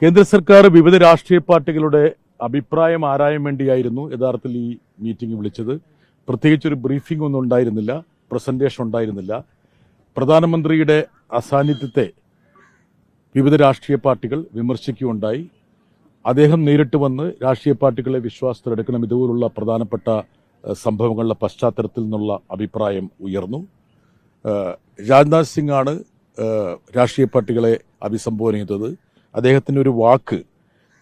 കേന്ദ്ര സർക്കാർ വിവിധ രാഷ്ട്രീയ പാർട്ടികളുടെ അഭിപ്രായം ആരായാൻ വേണ്ടിയായിരുന്നു യഥാർത്ഥത്തിൽ ഈ മീറ്റിംഗ് വിളിച്ചത്. പ്രത്യേകിച്ച് ഒരു ബ്രീഫിംഗ് ഒന്നും ഉണ്ടായിരുന്നില്ല പ്രസന്റേഷൻ ഉണ്ടായിരുന്നില്ല. പ്രധാനമന്ത്രിയുടെ അസാന്നിധ്യത്തെ വിവിധ രാഷ്ട്രീയ പാർട്ടികൾ വിമർശിക്കുകയുണ്ടായി. അദ്ദേഹം നേരിട്ട് വന്ന് രാഷ്ട്രീയ പാർട്ടികളെ വിശ്വാസത്തിലെടുക്കണം ഇതുപോലുള്ള പ്രധാനപ്പെട്ട സംഭവങ്ങളുടെ പശ്ചാത്തലത്തിൽ നിന്നുള്ള അഭിപ്രായം ഉയർന്നു. രാജ്നാഥ് സിംഗാണ് രാഷ്ട്രീയ പാർട്ടികളെ അഭിസംബോധന ചെയ്തത്. അദ്ദേഹത്തിന്റെ ഒരു വാക്ക്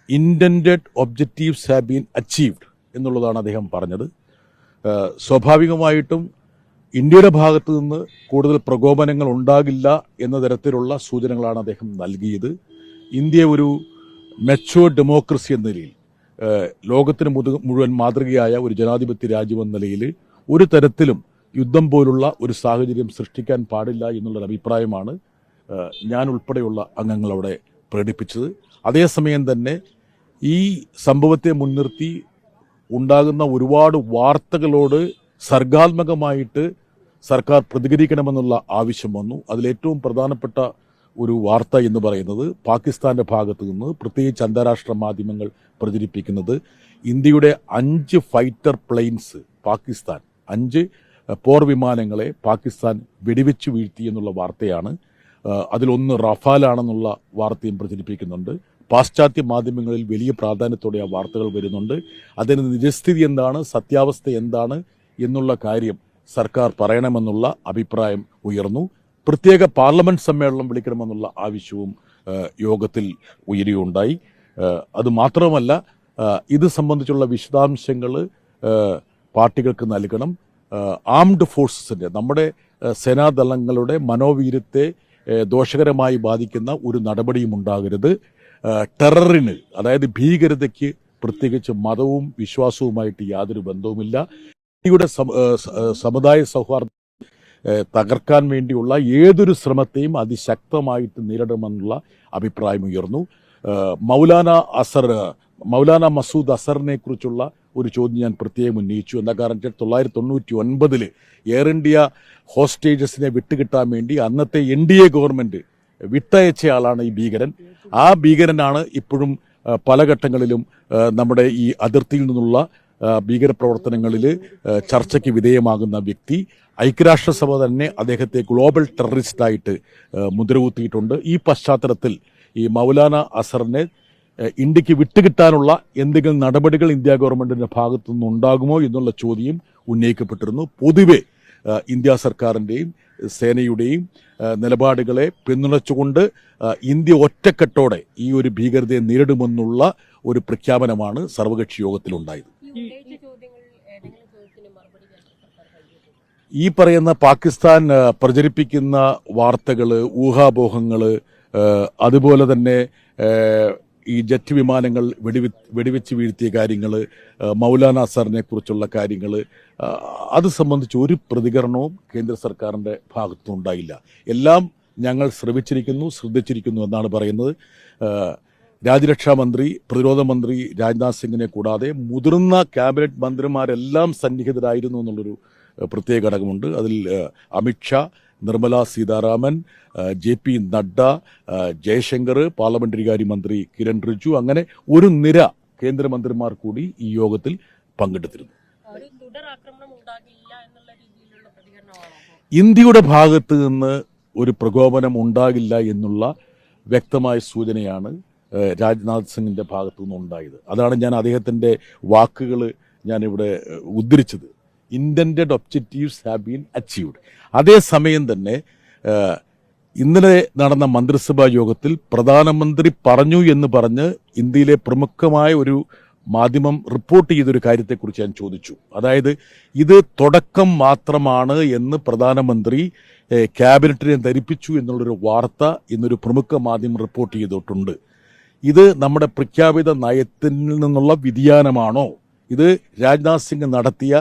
intend objectives have been achieved എന്നുള്ളതാണ് അദ്ദേഹം പറഞ്ഞത്. സ്വാഭാവികമായിട്ടും ഇന്ത്യയുടെ ഭാഗത്തു നിന്ന് കൂടുതൽ പ്രകോപനങ്ങൾ ഉണ്ടാകില്ല എന്ന തരത്തിലുള്ള സൂചനകളാണ് അദ്ദേഹം നൽകിയത്. ഇന്ത്യ ഒരു മെച്ചുവർ ഡെമോക്രസി എന്ന നിലയിൽ ലോകത്തിന് മുഴുവൻ മാതൃകയായ ഒരു ജനാധിപത്യ രാജ്യമെന്ന നിലയിൽ ഒരു തരത്തിലും യുദ്ധം പോലുള്ള ഒരു സാഹചര്യം സൃഷ്ടിക്കാൻ പാടില്ല എന്നുള്ളൊരു അഭിപ്രായമാണ് ഞാൻ ഉൾപ്പെടെയുള്ള അംഗങ്ങൾ അവിടെ പ്രകടിപ്പിച്ചത്. അതേസമയം തന്നെ ഈ സംഭവത്തെ മുൻനിർത്തി ഉണ്ടാകുന്ന ഒരുപാട് വാർത്തകളോട് സർഗാത്മകമായിട്ട് സർക്കാർ പ്രതികരിക്കണമെന്നുള്ള ആവശ്യം വന്നു. അതിലേറ്റവും പ്രധാനപ്പെട്ട ഒരു വാർത്ത എന്ന് പറയുന്നത് പാകിസ്ഥാന്റെ ഭാഗത്ത് നിന്ന് പ്രത്യേകിച്ച് അന്താരാഷ്ട്ര മാധ്യമങ്ങൾ പ്രചരിപ്പിക്കുന്നത് ഇന്ത്യയുടെ അഞ്ച് ഫൈറ്റർ പ്ലെയിൻസ് പാകിസ്ഥാൻ അഞ്ച് പോർ വിമാനങ്ങളെ പാകിസ്ഥാൻ വെടിവെച്ച് വീഴ്ത്തി എന്നുള്ള വാർത്തയാണ്. അതിലൊന്ന് റഫാലാണെന്നുള്ള വാർത്തയും പ്രചരിപ്പിക്കുന്നുണ്ട്. പാശ്ചാത്യ മാധ്യമങ്ങളിൽ വലിയ പ്രാധാന്യത്തോടെ ആ വാർത്തകൾ വരുന്നുണ്ട്. അതിന് നിജസ്ഥിതി എന്താണ്? സത്യാവസ്ഥ എന്താണ്? എന്നുള്ള കാര്യം സർക്കാർ പറയണമെന്നുള്ള അഭിപ്രായം ഉയർന്നു. പ്രത്യേക പാർലമെന്റ് സമ്മേളനം വിളിക്കണമെന്നുള്ള ആവശ്യവും യോഗത്തിൽ ഉയരുകയുണ്ടായി. അത് മാത്രമല്ല ഇത് സംബന്ധിച്ചുള്ള വിശദാംശങ്ങൾ പാർട്ടികൾക്ക് നൽകണം. ആംഡ് ഫോഴ്സസിന്റെ നമ്മുടെ സേനാദളങ്ങളുടെ മനോവീര്യത്തെ ദോഷകരമായി ബാധിക്കുന്ന ഒരു നടപടിയും ഉണ്ടാകരുത്. ടെററിന് അതായത് ഭീകരതയ്ക്ക് പ്രത്യേകിച്ച് മതവും വിശ്വാസവുമായിട്ട് യാതൊരു ബന്ധവുമില്ല. ഇന്ത്യയുടെ സമുദായ സൗഹാർദ്ദം തകർക്കാൻ വേണ്ടിയുള്ള ഏതൊരു ശ്രമത്തെയും അതിശക്തമായിട്ട് നേരിടുമെന്നുള്ള അഭിപ്രായം ഉയർന്നു. മൗലാന അസർ മൗലാന മസൂദ് അസറിനെ കുറിച്ചുള്ള ഒരു ചോദ്യം ഞാൻ പ്രത്യേകം ഉന്നയിച്ചു. എന്താ കാരണം വെച്ചാൽ തൊള്ളായിരത്തി തൊണ്ണൂറ്റി ഒൻപതിൽ എയർ ഇന്ത്യ ഹോസ്റ്റേജസിനെ വിട്ടുകിട്ടാൻ വേണ്ടി അന്നത്തെ എൻ ഡി എ ഗവൺമെന്റ് വിട്ടയച്ച ആളാണ് ഈ ഭീകരൻ. ആ ഭീകരനാണ് ഇപ്പോഴും പല ഘട്ടങ്ങളിലും നമ്മുടെ ഈ അതിർത്തിയിൽ നിന്നുള്ള ഭീകരപ്രവർത്തനങ്ങളിൽ ചർച്ചയ്ക്ക് വിധേയമാകുന്ന വ്യക്തി. ഐക്യരാഷ്ട്രസഭ തന്നെ അദ്ദേഹത്തെ ഗ്ലോബൽ ടെററിസ്റ്റായിട്ട് മുദ്രകുത്തിയിട്ടുണ്ട്. ഈ പശ്ചാത്തലത്തിൽ ഈ മൗലാന അസറിനെ ഇന്ത്യയ്ക്ക് വിട്ടുകിട്ടാനുള്ള എന്തെങ്കിലും നടപടികൾ ഇന്ത്യ ഗവൺമെന്റിന്റെ ഭാഗത്തു നിന്നുണ്ടാകുമോ എന്നുള്ള ചോദ്യം ഉന്നയിക്കപ്പെട്ടിരുന്നു. പൊതുവെ ഇന്ത്യ സർക്കാരിന്റെയും സേനയുടെയും നിലപാടുകളെ പിന്തുണച്ചുകൊണ്ട് ഇന്ത്യ ഒറ്റക്കെട്ടോടെ ഈ ഒരു ഭീകരതയെ നേരിടുമെന്നുള്ള ഒരു പ്രഖ്യാപനമാണ് സർവകക്ഷി യോഗത്തിലുണ്ടായത്. ഈ പറയുന്ന പാകിസ്ഥാൻ പ്രചരിപ്പിക്കുന്ന വാർത്തകൾ ഊഹാപോഹങ്ങൾ അതുപോലെ തന്നെ ഈ ജെറ്റ് വിമാനങ്ങൾ വെടിവെ വെടിവെച്ച് വീഴ്ത്തിയ കാര്യങ്ങൾ മൗലാന അസറിനെ കുറിച്ചുള്ള കാര്യങ്ങൾ അത് സംബന്ധിച്ച് ഒരു പ്രതികരണവും കേന്ദ്ര സർക്കാരിന്റെ ഭാഗത്തുനിന്നുണ്ടായില്ല എല്ലാം ഞങ്ങൾ ശ്രമിച്ചിരിക്കുന്നു ശ്രദ്ധിച്ചിരിക്കുന്നു എന്നാണ് പറയുന്നത്. രാജ്യരക്ഷാ മന്ത്രി പ്രതിരോധ മന്ത്രി രാജ്നാഥ് സിംഗിനെ കൂടാതെ മുതിർന്ന ക്യാബിനറ്റ് മന്ത്രിമാരെല്ലാം സന്നിഹിതരായിരുന്നു എന്നുള്ളൊരു പ്രത്യേക ഘടകമുണ്ട്. അതിൽ Amit Shah Nirmala Sitharaman J P Nadda Jaishankar parliamentary കാര്യ മന്ത്രി കിരൺ റിജു അങ്ങനെ ഒരു നിര കേന്ദ്രമന്ത്രിമാർ കൂടി ഈ യോഗത്തിൽ പങ്കെടുത്തിരുന്നു? ഇന്ത്യയുടെ ഭാഗത്ത് നിന്ന് ഒരു പ്രകോപനം ഉണ്ടാകില്ല എന്നുള്ള വ്യക്തമായ സൂചനയാണ് രാജ്നാഥ് സിംഗിന്റെ ഭാഗത്തു നിന്ന് ഉണ്ടായത് അതാണ് ഞാൻ അദ്ദേഹത്തിന്റെ വാക്കുകൾ ഞാനിവിടെ ഉദ്ധരിച്ചത്. Intended objectives have been achieved അതേസമയം തന്നെ ഇന്നലെ നടന്ന മന്ത്രിസഭാ യോഗത്തിൽ പ്രധാനമന്ത്രി പറഞ്ഞു എന്ന് പറഞ്ഞ് ഇന്ത്യയിലെ പ്രമുഖമായ ഒരു മാധ്യമം റിപ്പോർട്ട് ചെയ്തൊരു കാര്യത്തെക്കുറിച്ച് ഞാൻ ചോദിച്ചു. അതായത് ഇത് തുടക്കം മാത്രമാണ് എന്ന് പ്രധാനമന്ത്രി ക്യാബിനറ്റിനെ ധരിപ്പിച്ചു എന്നുള്ളൊരു വാർത്ത ഇന്നൊരു പ്രമുഖ മാധ്യമം റിപ്പോർട്ട് ചെയ്തിട്ടുണ്ട്. ഇത് നമ്മുടെ പ്രഖ്യാപിത നയത്തിൽ നിന്നുള്ള വ്യതിയാനമാണോ? ഇത് രാജ്നാഥ് സിംഗ് നടത്തിയ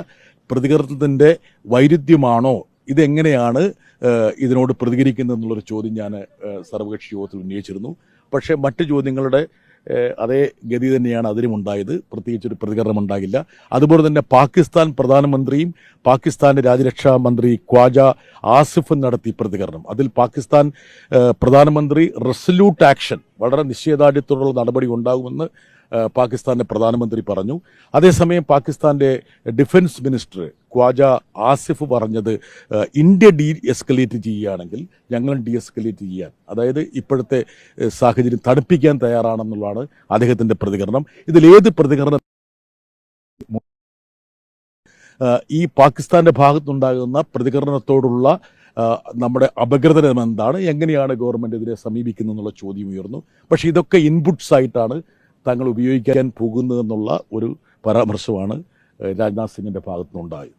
പ്രതികരണത്തിന്റെ വൈരുദ്ധ്യമാണോ? ഇതെങ്ങനെയാണ് ഇതിനോട് പ്രതികരിക്കുന്നത് എന്നുള്ളൊരു ചോദ്യം ഞാൻ സർവകക്ഷി യോഗത്തിൽ ഉന്നയിച്ചിരുന്നു. പക്ഷേ മറ്റു ചോദ്യങ്ങളുടെ അതേ ഗതി തന്നെയാണ് അതിനും ഉണ്ടായത്. പ്രത്യേകിച്ചൊരു പ്രതികരണം ഉണ്ടാകില്ല. അതുപോലെ തന്നെ പാകിസ്ഥാൻ പ്രധാനമന്ത്രിയും പാകിസ്ഥാന്റെ രാജ്യരക്ഷാ മന്ത്രി ഖ്വാജ ആസിഫും നടത്തി പ്രതികരണം. അതിൽ പാകിസ്ഥാൻ പ്രധാനമന്ത്രി റെസല്യൂട്ട് ആക്ഷൻ വളരെ നിശ്ചയദാർഢ്യത്തോടുള്ള നടപടി ഉണ്ടാകുമെന്ന് പാകിസ്ഥാന്റെ പ്രധാനമന്ത്രി പറഞ്ഞു. അതേസമയം പാകിസ്ഥാന്റെ ഡിഫൻസ് മിനിസ്റ്റർ ഖ്വാജ ആസിഫ് പറഞ്ഞത് ഇന്ത്യ ഡി എസ്കലേറ്റ് ചെയ്യുകയാണെങ്കിൽ ഞങ്ങളും ഡി എസ്കലേറ്റ് ചെയ്യാൻ അതായത് ഇപ്പോഴത്തെ സാഹചര്യം തണുപ്പിക്കാൻ തയ്യാറാണെന്നുള്ളതാണ് അദ്ദേഹത്തിന്റെ പ്രതികരണം. ഇതിലേത് പ്രതികരണം? ഈ പാകിസ്ഥാന്റെ ഭാഗത്തുണ്ടാകുന്ന പ്രതികരണത്തോടുള്ള നമ്മുടെ അപഗ്രഥനം എന്താണ്? എങ്ങനെയാണ് ഗവൺമെന്റ് ഇതിനെ സമീപിക്കുന്നത് എന്നുള്ള ചോദ്യം ഉയർന്നു. പക്ഷേ ഇതൊക്കെ ഇൻപുട്സ് ആയിട്ടാണ് തങ്ങൾ ഉപയോഗിക്കാൻ പോകുന്നതെന്നുള്ള ഒരു പരാമർശമാണ് രാജ്നാഥ് സിംഗിന്റെ ഭാഗത്തുനിന്നുണ്ടായത്.